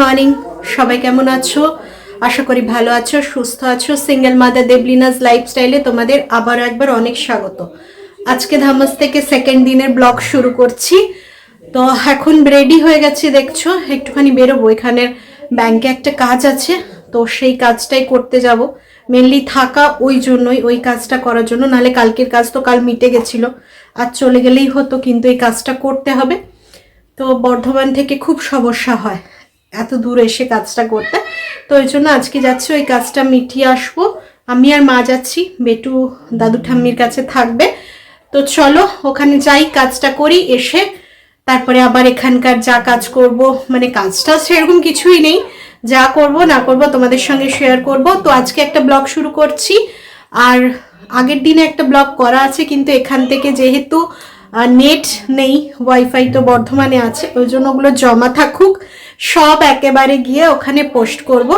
Morning সবাই কেমন আছো? আশা করি ভালো আছো, সুস্থ আছো। সিঙ্গেল মাদার দেবলিনাস লাইফস্টাইলে তোমাদের আবার একবার অনেক স্বাগত। আজকে ধামাস থেকে সেকেন্ড দিনের ব্লগ শুরু করছি। তো এখন রেডি হয়ে গেছি, দেখছ? একটুখানি বেরোবো। এখানের ব্যাংকে একটা কাজ আছে, তো সেই কাজটাই করতে যাব। মেনলি থাকা ওই জন্যই, ওই কাজটা করার জন্য। নালে কালকের কাজ তো কাল মিটে গেছিল। আর চলে গেলেই হতো, কিন্তু এই কাজটা করতে হবে। তো বর্ধমান থেকে খুব সমস্যা হয়। এত দূর এসে কাজটা করতে। তো ওই জন্য আজকে যাচ্ছি, ওই কাজটা মিটিয়ে আসব। আমি আর মা যাচ্ছি, বেটু দাদু ঠাম্মির কাছে থাকবে। তো চলো, ওখানে যাই, কাজটা করি, এসে তারপরে আবার এখানকার যা কাজ করব। মানে কাজটা সেরকম কিছুই নেই। যা করব, না করব তোমাদের সঙ্গে শেয়ার করব। তো আজকে একটা ব্লগ শুরু করছি। আর আগের দিনে একটা ব্লগ করা আছে, কিন্তু এখান থেকে যেহেতু নেট নেই ওয়াইফাই তো বর্ধমানে আছে, ওই জন্য ওগুলো জমা থাকুক। সব একেবারে গিয়ে ওখানে পোস্ট করব।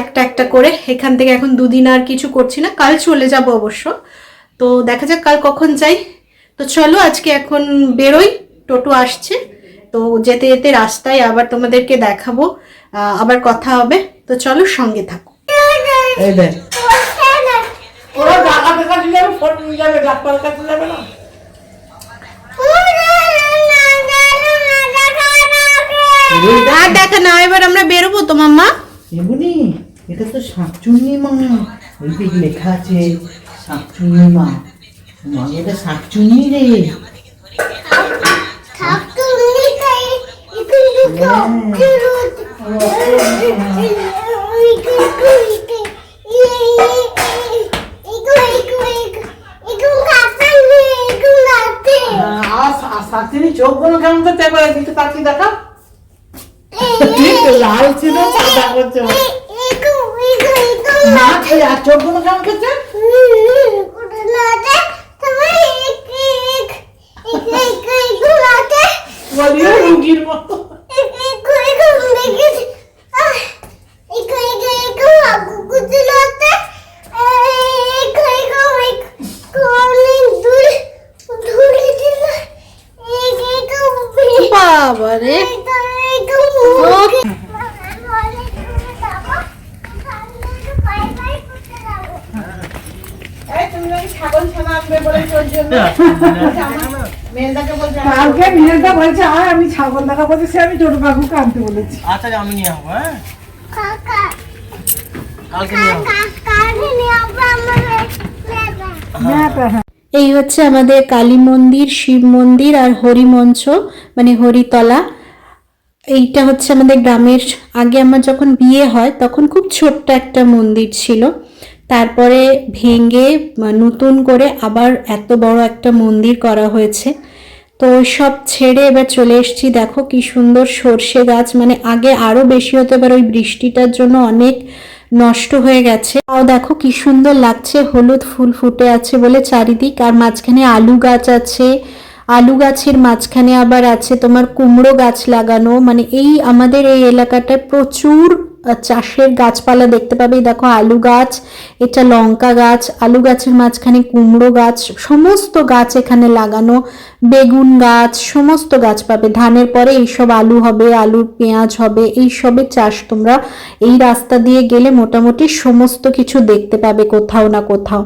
একটা একটা করে। এখান থেকে এখন দুদিন আর কিছু করছি না। কাল চলে যাব অবশ্য। তো দেখা যাক কাল কখন যাই। তো চলো আজকে এখন বেরোই। টোটো আসছে। তো যেতে যেতে রাস্তায় আবার তোমাদেরকে দেখাবো। আবার কথা হবে। তো চলো সঙ্গে থাকো। এই ওরা টাকা টাকা যাবে ফোন নিয়ে যাবে ডাক্তার কাছে যাবে না? আর দেখা না এবার আমরা বেরোবো তো মাম্মা? এমনি? এটা তো শাকচুন্নি মা ওই লেখা আছে শাকচুন্নি মা। মা এটা শাকচুন্নি রে। চোখগুলো কেমন করতে পারে দিতে পারছি দেখা লাল ছিল সাদা করছে মা খেয়ে আর চোখগুলো কেমন করছে রুগীর কালকে মেয়েটা বলছে আর আমি ছাগল দেখা বলেছি আমি ছোট কাকুকে আনতে বলেছি। আচ্ছা আমি নিয়ে আসব হ্যাঁ? কালকে নিয়ে আসব। মেয়েটা হ্যাঁ। এই হচ্ছে আমাদের কালী মন্দির শিব মন্দির আর হরি মঞ্চ মানে হরিতলা। এইটা হচ্ছে আমাদের গ্রামের আগে আমার যখন বিয়ে হয় তখন খুব ছোট্ট একটা মন্দির ছিল। তারপরে ভেঙে নতুন করে আবার এত বড় একটা মন্দির করা হয়েছে। তো সব ছেড়ে এবার চলে এসেছি। দেখো কি সুন্দর সর্ষে গাছ। মানে আগে আরও বেশি হতে পারে, ওই বৃষ্টিটার জন্য অনেক নষ্ট হয়ে গেছে। তাও দেখো কি সুন্দর লাগছে। হলুদ ফুল ফুটে আছে বলে চারিদিক। আর মাঝখানে আলু গাছ আছে। আলু গাছের মাঝখানে আবার আছে তোমার কুমড়ো গাছ লাগানো। মানে এই আমাদের এই এলাকাটায় প্রচুর চাষের গাছপালা দেখতে পাবে। দেখো আলু গাছ, এটা লঙ্কা গাছ, আলু গাছের মাঝখানে কুমড়ো গাছ, সমস্ত গাছ এখানে লাগানো। বেগুন গাছ, সমস্ত গাছ পাবে। ধানের পরে এইসব আলু হবে, আলুর পেঁয়াজ হবে এই সবের চাষ তোমরা এই রাস্তা দিয়ে গেলে মোটামুটি সমস্ত কিছু দেখতে পাবে কোথাও না কোথাও।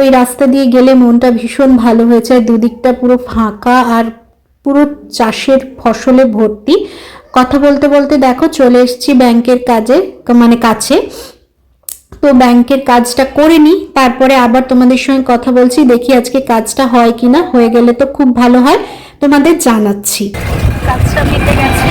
তো এই রাস্তা দিয়ে গেলে মনটা ভীষণ ভালো হয়েছে আর দুদিকটা পুরো ফাঁকা আর পুরো চাষের ফসলে ভর্তি। কথা বলতে বলতে দেখো, চলে এসেছি ব্যাংকের কাজে মানে কাছে। তো ব্যাংকের কাজটা করে নিই, তারপরে আবার তোমাদের সঙ্গে কথা বলছি, দেখি আজকে কাজটা হয় কি না হয়ে গেলে তো খুব ভালো হয়। তোমাদের জানাচ্ছি। কাজটা মিটে গেছে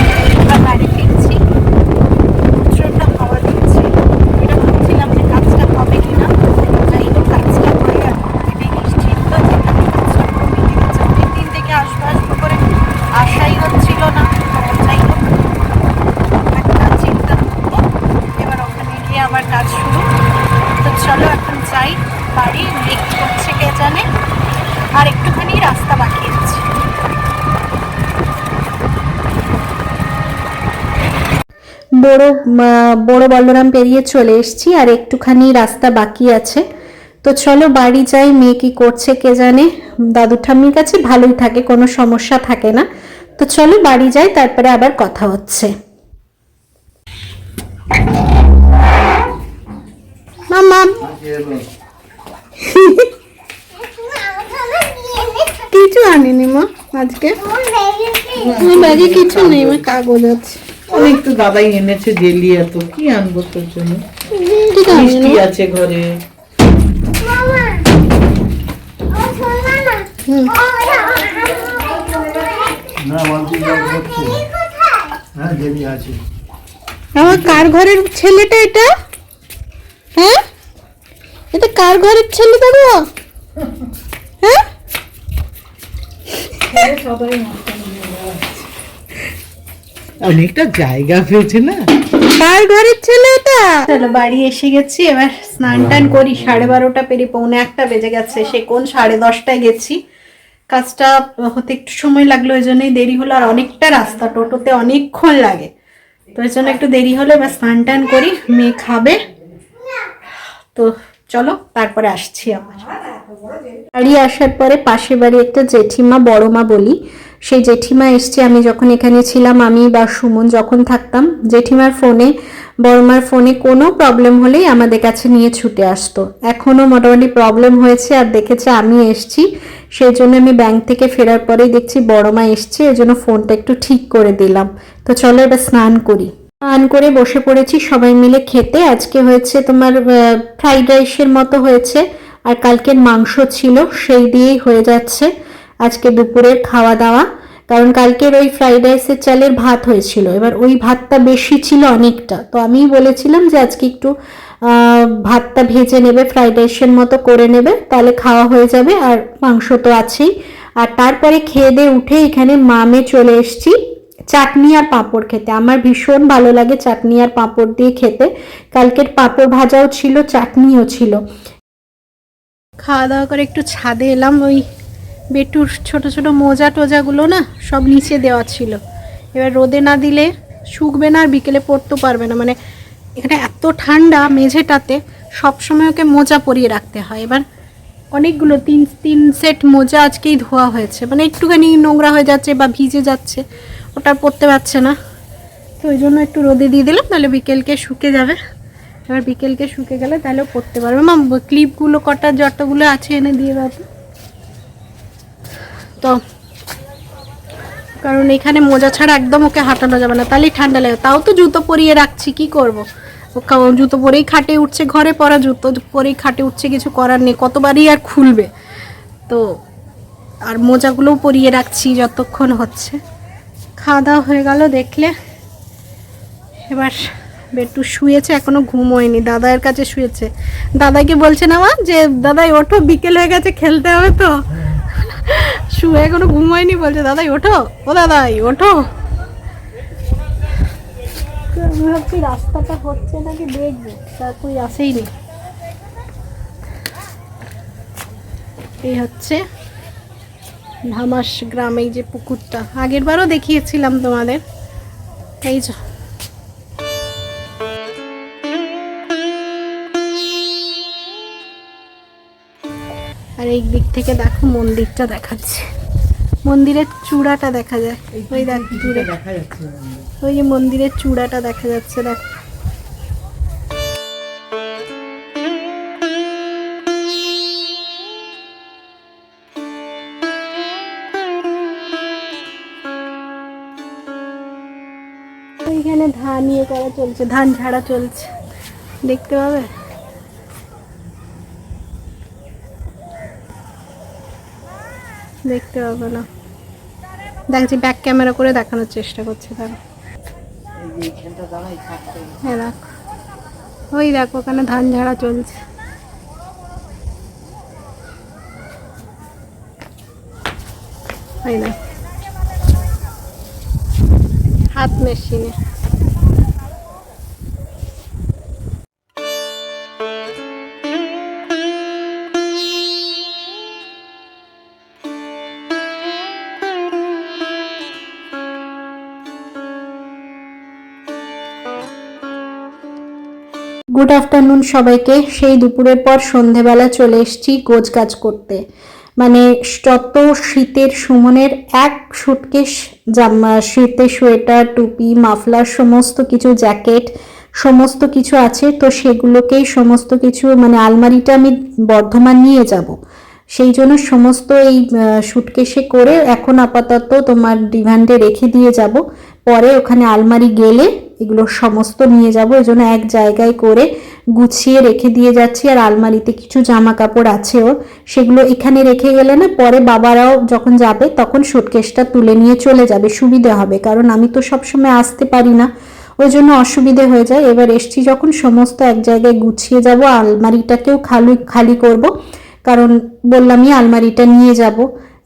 বড় বড় বলরাম পেরিয়ে চলে এসছি আর একটুখানি রাস্তা বাকি আছে। তো চলো বাড়ি যাই মেয়ে কি করছে কে জানে? দাদু ঠাম্মির কাছে ভালোই থাকে কোনো সমস্যা থাকে না। তো চলো বাড়ি যাই তারপরে আবার কথা হচ্ছে। কিছু আনিনি মা আজকে। কিছু নেই কাগজ আছে। অনেক তো দাদাই এনেছে জেলি এত কি আনব তোর জন্য? মিষ্টি আছে ঘরে। হ্যাঁ আমার কার ঘরের ছেলেটা এটা? হ্যাঁ? এটা কার ঘরের ছেলে দাদু হ্যাঁ? অনেকটা জায়গা পেয়েছে না? কার ঘরের ছেলে এটা? চলো বাড়ি এসে গেছি এবার স্নান টান করি সাড়ে বারোটা পেরিয়ে পৌনে একটা বেজে গেছে সে কোন সাড়ে দশটায় গেছি। কাজটা হতে একটু সময় লাগল ওই জন্যই দেরি হলো আর অনেকটা রাস্তা টোটোতে অনেকক্ষণ লাগে। তো ওই জন্য একটু দেরি হলো এবার স্নান টান করি মেয়ে খাবে। তো চলো তারপরে আসছি আমার। বাড়ি আসার পরে পাশের বাড়ি একটা জেঠিমা বড় মা বলি সেই জেঠিমা এসছে, আমি যখন এখানে ছিলাম, আমি বা সুমন যখন থাকতাম, জেঠিমার ফোনে, বড়মার ফোনে কোনো প্রবলেম হলেই আমাদের কাছে নিয়ে ছুটে আসতো। এখনও মোটামুটি প্রবলেম হয়েছে আর দেখেছে আমি এসছি। সেই জন্য আমি ব্যাংক থেকে ফেরার পরেই দেখছি বড়মা এসছে, এই জন্য ফোনটা একটু ঠিক করে দিলাম। তো চলো এবার স্নান করি। স্নান করে বসে পড়েছি সবাই মিলে খেতে। আজকে হয়েছে তোমার ফ্রাইড রাইসের মতো হয়েছে, আর কালকের মাংস ছিল, সেই দিয়েই হয়ে যাচ্ছে। আজকে দুপুরের খাওয়া দাওয়া কারণ কালকের ওই ফ্রাইড রাইসের চালের ভাত হয়েছিল। এবার ওই ভাতটা বেশি ছিল অনেকটা। তো আমিই বলেছিলাম যে আজকে একটু ভাতটা ভেজে নেবে ফ্রাইড রাইসের মতো করে নেবে, তাহলে খাওয়া হয়ে যাবে আর মাংস তো আছেই। আর তারপরে খেয়ে দিয়ে উঠে এখানে মামে চলে এসেছি চাটনি আর পাঁপড় খেতে। আমার ভীষণ ভালো লাগে চাটনি আর পাঁপড় দিয়ে খেতে। কালকের পাঁপড় ভাজাও ছিল, চাটনিও ছিল। খাওয়া দাওয়া করে একটু ছাদে এলাম, ওই বেটুর ছোট ছোট মোজা টোজাগুলো না সব নিচে দেওয়া ছিল। এবার রোদে না দিলে শুকবে না আর বিকেলে পরতেও পারবে না। মানে এখানে এত ঠান্ডা মেঝেটাতে সবসময় ওকে মোজা পরিয়ে রাখতে হয়। এবার অনেকগুলো তিন তিন সেট মোজা আজকেই ধোয়া হয়েছে। মানে একটুখানি নোংরা হয়ে যাচ্ছে বা ভিজে যাচ্ছে, ওটা পরতে পারছে না। তো ওই জন্য একটু রোদে দিয়ে দিলাম, তাহলে বিকেলকে শুকে যাবে। এবার বিকেলকে শুকে গেলে তাহলে পরতে পারবে। মা ক্লিপগুলো কটা, যতগুলো আছে এনে দিয়ে দাও তো। কারণ এখানে মোজা ছাড়া একদম ওকে হাঁটানো যাবে না, তাহলেই ঠান্ডা লাগে। তাও তো জুতো পরিয়ে রাখছি, কি করব? জুতো পরেই খাটে উঠছে, ঘরে পরা জুতো পরেই খাটে উঠছে, কিছু করার নেই, কতবারই আর খুলবে। তো, আর মোজাগুলোও পরিয়ে রাখছি যতক্ষণ হচ্ছে। খাওয়া দাওয়া হয়ে গেল, দেখলে। এবার বেটু শুয়েছে, এখনও ঘুম হয়নি দাদার কাছে শুয়েছে। দাদাকে বলছে না মা, যে দাদাই ওঠো, বিকেল হয়ে গেছে, খেলতে হবে তো। শুয়ে এখনও ঘুম হয়নি বলছে, দাদাই, ওঠো। ও দাদাই, ওঠো। আমি ভাবছি, রাস্তাটা হচ্ছে নাকি দেখব তার কই আসেই নি। এই হচ্ছে ধামাস গ্রামে যে পুকুরটা। আগের বারও দেখিয়েছিলাম তোমাদের। এই আর এই দিক থেকে দেখো মন্দিরটা দেখাচ্ছে। মন্দিরের চূড়াটা দেখা যায়। ওই দেখ দূরে। দেখা যাচ্ছে ওই যে মন্দিরের চূড়াটা দেখা যাচ্ছে দেখ। ওইখানে ধান ইয়ে করা চলছে ধান ঝাড়া চলছে। দেখতে পাবে? দেখতে পাবে না। দেখছি ব্যাক ক্যামেরা করে দেখানোর চেষ্টা করছে তারা। হ্যাঁ দেখো। ওই দেখো, ওখানে ধান ঝাড়া চলছে। হাত মেশিনে। গুড আফটারনুন সবাইকে। সেই দুপুরের পর সন্ধেবেলা চলে এসেছি গোজ গাছ করতে। মানে যত শীতের সুমনের এক সুটকেস জামা শীতের সোয়েটার, টুপি, মাফলার, সমস্ত কিছু জ্যাকেট, সমস্ত কিছু আছে, তো সেগুলোকেই সমস্ত কিছু মানে আলমারিটা আমি বর্ধমান নিয়ে যাব। সেই জন্য সমস্ত এই সুটকেসে করে এখন আপাতত তোমার ডিভান্ডে রেখে দিয়ে যাব। পরে ওখানে আলমারি গেলে এগুলো সমস্ত নিয়ে যাব এই জন্য এক জায়গায় করে গুছিয়ে রেখে দিয়ে যাচ্ছি। আর আলমারিতে কিছু জামা কাপড় আছে ওর, সেগুলো এখানে রেখে গেলে না পরে বাবারাও যখন যাবে তখন সুটকেসটা তুলে নিয়ে চলে যাবে, সুবিধা হবে। কারণ আমি তো সবসময় আসতে পারি না, ওই জন্য অসুবিধে হয়ে যায়। এবার এসছি যখন সমস্ত এক জায়গায় গুছিয়ে যাব, আলমারিটাকেও খালি খালি করব। কারণ বললামই আলমারিটা নিয়ে যাব।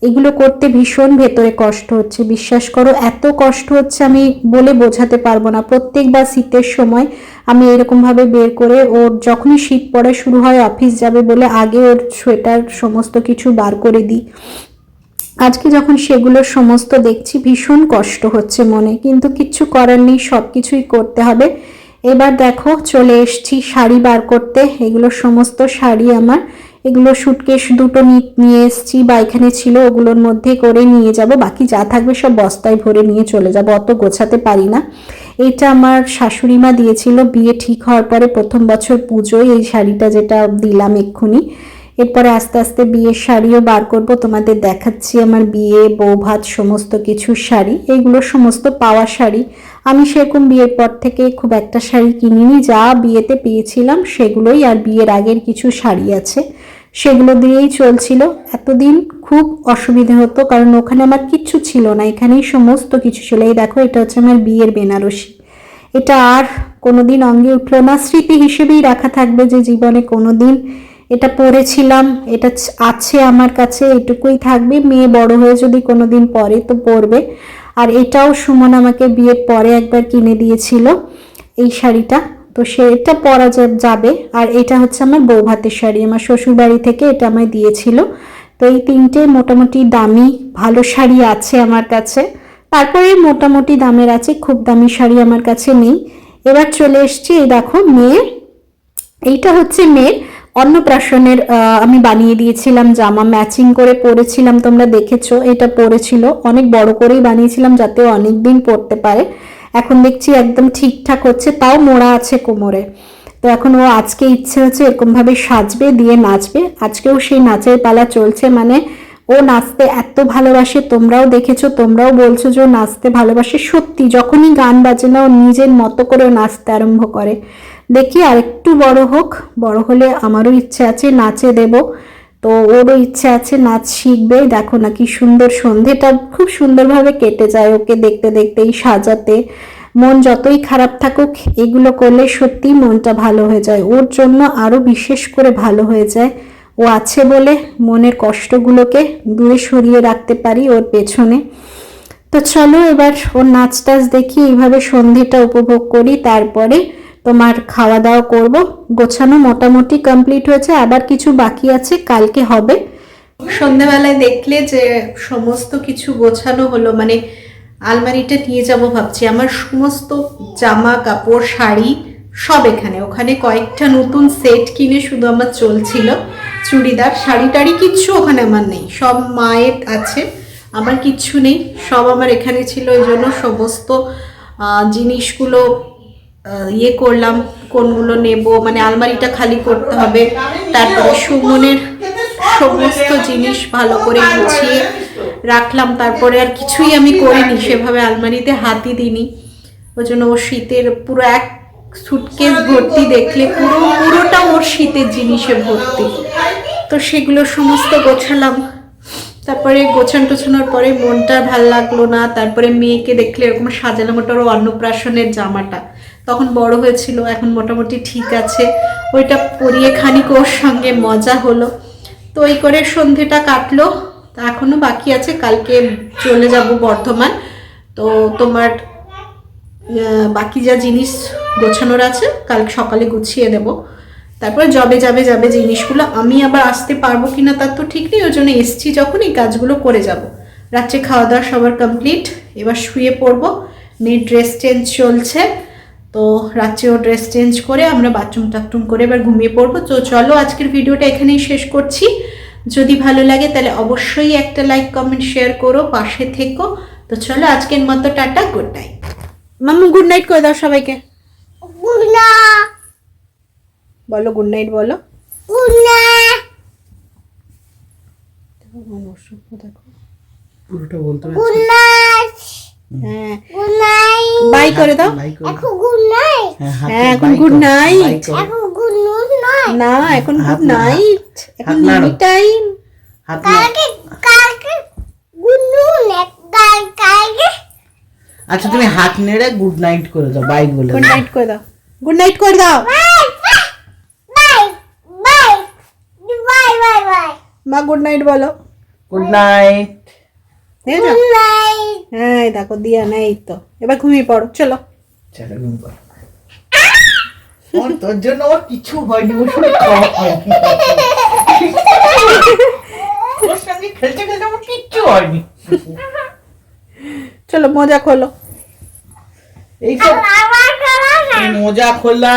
এগুলো করতে ভীষণ ভেতরে কষ্ট হচ্ছে। বিশ্বাস করো, এত কষ্ট হচ্ছে আমি বলে বোঝাতে পারব না। প্রত্যেকবার শীতের সময় আমি এরকমভাবে বের করে ওর যখনই শীত পড়া শুরু হয়, অফিস যাবে বলে আগে ওর সোয়েটার সমস্ত কিছু বার করে দিই। আজকে যখন সেগুলো সমস্ত দেখছি, ভীষণ কষ্ট হচ্ছে মনে। কিন্তু কিচ্ছু করার নেই সব কিছুই করতে হবে। এবার দেখো চলে এসছি শাড়ি বার করতে। এগুলো সমস্ত শাড়ি আমার। এগুলো সুটকেশ দুটো নিয়ে এসছি বা এখানে ছিল, ওগুলোর মধ্যে করে নিয়ে যাব। বাকি যা থাকবে সব বস্তায় ভরে নিয়ে চলে যাব। অত গোছাতে পারি না। এটা আমার শাশুড়ি মা দিয়েছিল। বিয়ে ঠিক হওয়ার পরে প্রথম বছর পুজোয় এই শাড়িটা যেটা দিলাম এক্ষুনি। এরপরে আস্তে আস্তে বিয়ের শাড়িও বার করব, তোমাদের দেখাচ্ছি আমার বিয়ে বৌভাত সমস্ত কিছু শাড়ি। এগুলো সমস্ত পাওয়া শাড়ি। আমি সেরকম বিয়ের পর থেকে খুব একটা শাড়ি কিনিনি, যা বিয়েতে পেয়েছিলাম সেগুলোই আর বিয়ের আগের কিছু শাড়ি আছে। সেগুলো দিয়েই চলছিল। এতদিন খুব অসুবিধা হতো, কারণ ওখানে আমার কিচ্ছু ছিল না, এখানেই সমস্ত কিছু ছিল। এই দেখো, এটা হচ্ছে আমার বিয়ের বেনারসি। এটা আর কোনোদিন অঙ্গে উঠল না। স্মৃতি হিসেবেই রাখা থাকবে যে জীবনে কোনোদিন এটা পড়েছিলাম, এটা আছে আমার কাছে, এটুকুই থাকবে। মেয়ে বড় হয়ে যদি কোনোদিন পরে তো পরবে আর এটাও সুমন আমাকে বিয়ের পরে একবার কিনে দিয়েছিল, এই শাড়িটা। তো সেটা পরা যাবে। আর এটা হচ্ছে আমার বৌভাতের শাড়ি, আমার শ্বশুরবাড়ি থেকে এটা আমায় দিয়েছিল। তো এই তিনটে মোটামুটি দামি, ভালো শাড়ি আছে আমার কাছে। তারপরে মোটামুটি দামের আছে, খুব দামি শাড়ি আমার কাছে নেই। এবার চলে এসছি, এই দেখো মেয়ে এইটা হচ্ছে মেয়ের অন্নপ্রাশনের আমি বানিয়ে দিয়েছিলাম জামা ম্যাচিং করে পরেছিলাম, তোমরা দেখেছ, এটা পরেছিল। অনেক বড় করেই বানিয়েছিলাম যাতে অনেক দিন পরতে পারে। এখন দেখছি একদম ঠিকঠাক হচ্ছে, তাও মোড়া আছে কোমরে। তো এখন ও আজকে ইচ্ছে হচ্ছে এরকমভাবে সাজবে, দিয়ে নাচবে। আজকেও সেই নাচের পালা চলছে মানে ও নাচতে এত ভালোবাসে, তোমরাও দেখেছ, তোমরাও বলছো যে ও নাচতে ভালোবাসে। সত্যি, যখনই গান বাজে না, ও নিজের মতো করে নাচতে আরম্ভ করে। দেখি আর একটু বড় হোক। বড় হলে আমারও ইচ্ছে আছে, নাচে দেব। তো ওরও ইচ্ছে আছে, নাচ শিখবে। দেখো না কি সুন্দর সন্ধেটা খুব সুন্দরভাবে কেটে যায় ওকে দেখতে দেখতেই সাজাতে। মন যতই খারাপ থাকুক, এগুলো করলে সত্যি মনটা ভালো হয়ে যায়। ওর জন্য আরও বিশেষ করে ভালো হয়ে যায়। ও আছে বলে মনের কষ্টগুলোকে দূরে সরিয়ে রাখতে পারি ওর পেছনে। তো চলো এবার ওর নাচ টাচ দেখি, এইভাবে সন্ধেটা উপভোগ করি। তারপরে তোমার খাওয়া দাওয়া করব, গোছানো মোটামুটি কমপ্লিট হয়েছে, আবার কিছু বাকি আছে, কালকে হবে। সন্ধ্যাবেলায় দেখলে যে সমস্ত কিছু গোছানো হলো মানে আলমারিটা নিয়ে যাব ভাবছি। আমার সমস্ত জামা কাপড় শাড়ি সব এখানে। ওখানে কয়েকটা নতুন সেট কিনে শুধু আমার চলছিল। চুড়িদার, শাড়ি টাড়ি কিচ্ছু ওখানে আমার নেই। সব মায়ের আছে। আমার কিচ্ছু নেই। সব আমার এখানে ছিল। ওই জন্য সমস্ত জিনিসগুলো ইয়ে করলাম, কোনগুলো নেব মানে আলমারিটা খালি করতে হবে। তারপরে সুমনের সমস্ত জিনিস ভালো করে গুছিয়ে রাখলাম। তারপরে আর কিছুই আমি করিনি, সেভাবে আলমারিতে হাতই দিইনি। ওই জন্য ওর শীতের পুরো এক সুটকেস ভর্তি দেখলে পুরো, পুরোটা ওর শীতের জিনিসে ভর্তি। তো সেগুলো সমস্ত গোছালাম। তারপরে গোছান টোছানোর পরে মনটা ভালো লাগল না। তারপরে মেয়েকে দেখলে এরকম সাজালাম ওটার অন্নপ্রাশনের জামাটা। তখন বড় হয়েছিল, এখন মোটামুটি ঠিক আছে। ওইটা পরিয়ে খানিক ওর সঙ্গে মজা হলো। তো এই করে সন্ধেটা কাটলো। তা এখনও বাকি আছে, কালকে চলে যাব বর্ধমান। তো তোমার বাকি যা জিনিস গোছানোর আছে, কাল সকালে গুছিয়ে দেব। তারপর জবে যাবে যাবে জিনিসগুলো। আমি আবার আসতে পারব কি না তার তো ঠিক নেই, ওই জন্য এসছি যখন এই কাজগুলো করে যাব। রাত্রে খাওয়া দাওয়া সবার কমপ্লিট এবার শুয়ে পড়ব। মেয়ের ড্রেস চেঞ্জ চলছে। তো রাত্রেও ড্রেস চেঞ্জ করে আমরা বাথরুম টাথরুম করে এবার ঘুমিয়ে পড়ব। তো চলো আজকের ভিডিওটা এখানেই শেষ করছি। যদি ভালো লাগে তাহলে অবশ্যই একটা লাইক কমেন্ট শেয়ার করো পাশে থেকো। তো চলো আজকের মতো টাটা গুড নাইট মাম্মু গুড নাইট করে দাও সবাইকে। গুড বলো গুড নাইট বলো। গুনা দেখো পুরোটা বলতে হ্যাঁ। বাই করে দাও। এখন গুনাইট হ্যাঁ হাত হ্যাঁ, এখন। বাই করো। এখন গুড নয়। না এখন গুড নাইট। এখন। Limit time. কালকে কালকে গুড নিউজ কাল কালকে। আচ্ছা তুমি হাত নেড়ে গুড নাইট করে দাও বাই বলে গুড নাইট করে দাও। গুড নাইট করে দাও। Bye bye bye bye bye bye. মা গুড নাইট বলো। Good night. হ্যাঁ দেখো দিয়া নেই তো। এবার ঘুমিয়ে পড়ো চলো। চলো ঘুম পাড়ো। ওর তোর জন্য ওর কিছু হয়নি ওর সঙ্গে খেলতে খেলতে আমার কিচ্ছু হয়নি। চলো মজা খোলো। এই মোজা খোলা।